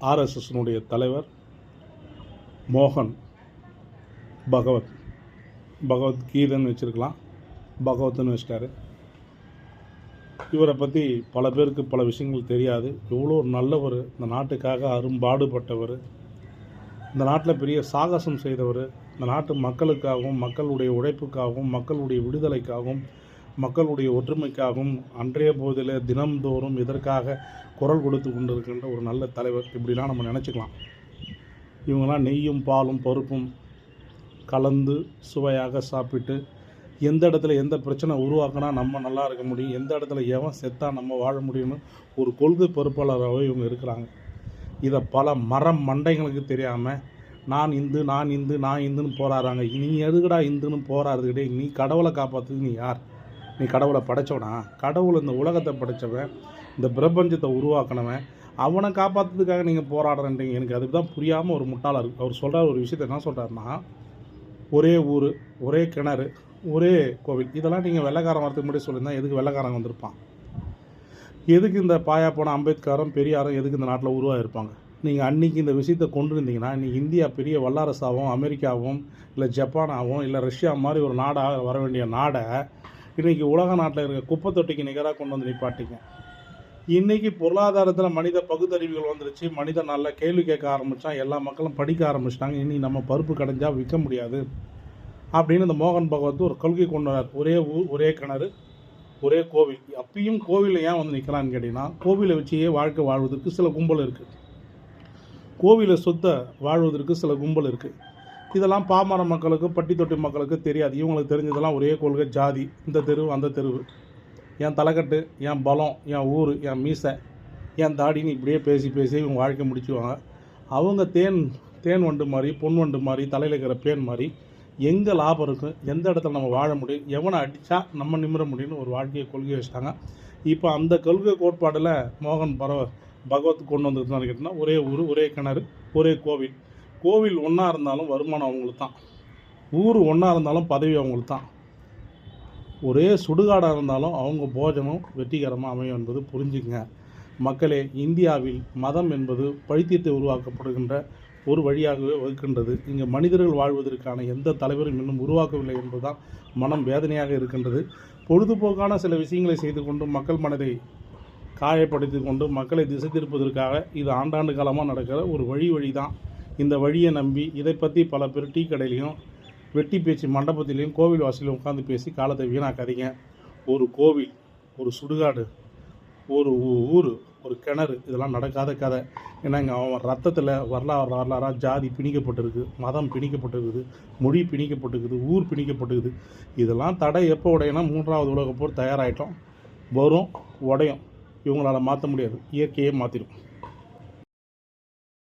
ஆர்எஸ்எஸ்னுடைய தலைவர் மோகன் பகவத். பகவத் கீதன்னு வச்சுருக்கலாம். பகவத்னு வச்சிட்டாரு. இவரை பற்றி பல பேருக்கு பல விஷயங்கள் தெரியாது. எவ்வளோ நல்லவர். இந்த நாட்டுக்காக அரும்பாடுபட்டவர். இந்த நாட்டில் பெரிய சாகசம் செய்தவர். இந்த நாட்டு மக்களுக்காகவும் மக்களுடைய உழைப்புக்காகவும் மக்களுடைய விடுதலைக்காகவும் மக்களுடைய ஒற்றுமைக்காகவும் அன்றைய போதில் தினம்தோறும் இதற்காக குரல் கொடுத்து கொண்டிருக்கின்ற ஒரு நல்ல தலைவர் இப்படிலாம் நம்ம நினச்சிக்கலாம். இவங்கெல்லாம் நெய்யும் பாலும் பருப்பும் கலந்து சுவையாக சாப்பிட்டு எந்த இடத்துல எந்த பிரச்சனை உருவாக்கினா நம்ம நல்லா இருக்க முடியும் எந்த இடத்துல எவன் செத்தா நம்ம வாழ முடியும்னு ஒரு கொள்கை பொறுப்பாளராகவே இவங்க இருக்கிறாங்க. இதை பல மரம் மண்டைங்களுக்கு தெரியாமல் நான் இந்து நான் இந்து நான் இந்துன்னு போராடுறாங்க. நீ எதுக்குடா இந்துன்னு போராடுறதுக்கிட்டே நீ கடவுளை காப்பாற்றுறதுக்கு நீ யார்? நீ கடவுளை படைச்சவனா? கடவுள் இந்த உலகத்தை படைச்சவன் இந்த பிரபஞ்சத்தை உருவாக்கினவன். அவனை காப்பாற்றுறதுக்காக நீங்கள் போராடுறன்றீங்க. எனக்கு அதுக்கு தான் புரியாமல் ஒரு முட்டாளாக இருக்குது அவர் சொல்கிற ஒரு விஷயத்தை என்ன சொல்கிறாருன்னா ஒரே ஊர் ஒரே கிணறு ஒரே கோவில். இதெல்லாம் நீங்கள் வெள்ளைக்காரன் வரதுக்கு முன்னாடி சொல்லியிருந்தா எதுக்கு வெள்ளைக்காரன் வந்திருப்பான்? எதுக்கு இந்த பாயா போன அம்பேத்கரும் பெரியாரும் எதுக்கு இந்த நாட்டில் உருவாகிருப்பாங்க நீங்கள் அன்றைக்கி இந்த விஷயத்தை கொண்டு இருந்தீங்கன்னா இன்றைக்கி இந்தியா பெரிய வல்லரசாகவும் அமெரிக்காவும் இல்லை ஜப்பானாகவும் இல்லை ரஷ்யா மாதிரி ஒரு நாடாக வர வேண்டிய நாடை இன்றைக்கி உலக நாட்டில் இருக்க குப்பை தொட்டிக்கு நிகராக கொண்டு வந்து நிப்பாட்டிங்க. இன்றைக்கி பொருளாதாரத்தில் மனித பகுத்தறிவுகள் வந்துருச்சு. மனிதன் நல்லா கேள்வி கேட்க ஆரம்பித்தான் எல்லா மக்களும் படிக்க ஆரம்பிச்சிட்டாங்க. இனி நம்ம பருப்பு கடைஞ்சா விற்க முடியாது. அப்படின்னு இந்த மோகன் பகவத் ஒரு கொள்கை கொண்டு வரார் ஒரே ஊர் ஒரே கிணறு ஒரே கோவில். அப்பயும் கோவிலில் ஏன் வந்து நிற்கலான்னு கேட்டிங்கன்னா கோவிலை வச்சே வாழ்க்கை வாழ்வதற்கு சில கும்பல் இருக்குது கோவிலை சொத்தை வாழ்வதற்கு சில கும்பல் இருக்குது இதெல்லாம் பாமர மக்களுக்கு பட்டி தொட்டி மக்களுக்கு தெரியாது. இவங்களுக்கு தெரிஞ்சதெல்லாம் ஒரே கொள்கை ஜாதி. இந்த தெருவு அந்த தெருவு. என் தலைக்கட்டு என் பலம் என் ஊர் என் மீசை என் தாடின்னு இப்படியே பேசி பேசி இவங்க வாழ்க்கை முடிச்சுவாங்க. அவங்க தேன் தேன் வண்டு மாதிரி பொன் வண்டு மாதிரி தலையில் இருக்கிற பேன் மாதிரி எங்கே லாபம் இருக்கும் எந்த இடத்துல நம்ம வாழ முடியும்? எவனை அடித்தா நம்ம நிமிர முடியும்னு ஒரு வாழ்க்கையை கொள்கை வச்சிட்டாங்க. இப்போ அந்த கொள்கை கோட்பாடில் மோகன் பரவ பகவத் கொண்டு வந்திருந்தான்னு கேட்டிங்கன்னா ஒரே ஊர் ஒரே கிணறு ஒரே கோவில். கோவில் ஒன்றா இருந்தாலும் வருமானம் அவங்களுக்கு தான். ஊர் ஒன்றா இருந்தாலும் பதவி அவங்களுக்கு தான். ஒரே சுடுகாடாக இருந்தாலும் அவங்க போஜனம் வெற்றிகரமாக அமையும் என்பது புரிஞ்சுங்க மக்களே இந்தியாவில் மதம் என்பது பழித்தீர்த்து உருவாக்கப்படுகின்ற ஒரு வழியாகவே வகுக்கின்றது. இங்கே மனிதர்கள் வாழ்வதற்கான எந்த தலைவரும் இன்னும் உருவாக்கவில்லை என்பதுதான் மனம் வேதனையாக இருக்கின்றது. பொழுதுபோக்கான சில விஷயங்களை செய்து கொண்டு மக்கள் மனதை காயப்படுத்தி கொண்டு மக்களை திசை திருப்பதற்காக இது ஆண்டாண்டு காலமாக நடக்கிற ஒரு வழி வழி தான் இந்த வழியை நம்பி இதை பற்றி பல பேர் டீ கடையிலையும் வெட்டி பேச்சு மண்டபத்திலையும் கோவில் வாசலையும் உட்காந்து பேசி காலத்தை வீணாக்காதீங்க. ஒரு கோவில் ஒரு சுடுகாடு ஒரு ஊர் ஒரு கிணறு இதெல்லாம் நடக்காத கதை. ஏன்னா இங்கே அவன் ரத்தத்தில் வரலாறு வரலாறாக ஜாதி பிணிக்கப்பட்டிருக்கு மதம் பிணிக்கப்பட்டிருக்குது மொழி பிணிக்கப்பட்டிருக்குது ஊர் பிணிக்கப்பட்டிருக்குது. இதெல்லாம் தடை எப்போ உடையினா மூன்றாவது உலகப் போர் தயாராகிட்டோம் வரும் உடையும். இவங்களால் மாற்ற முடியாது. இயற்கையே மாற்றிடும்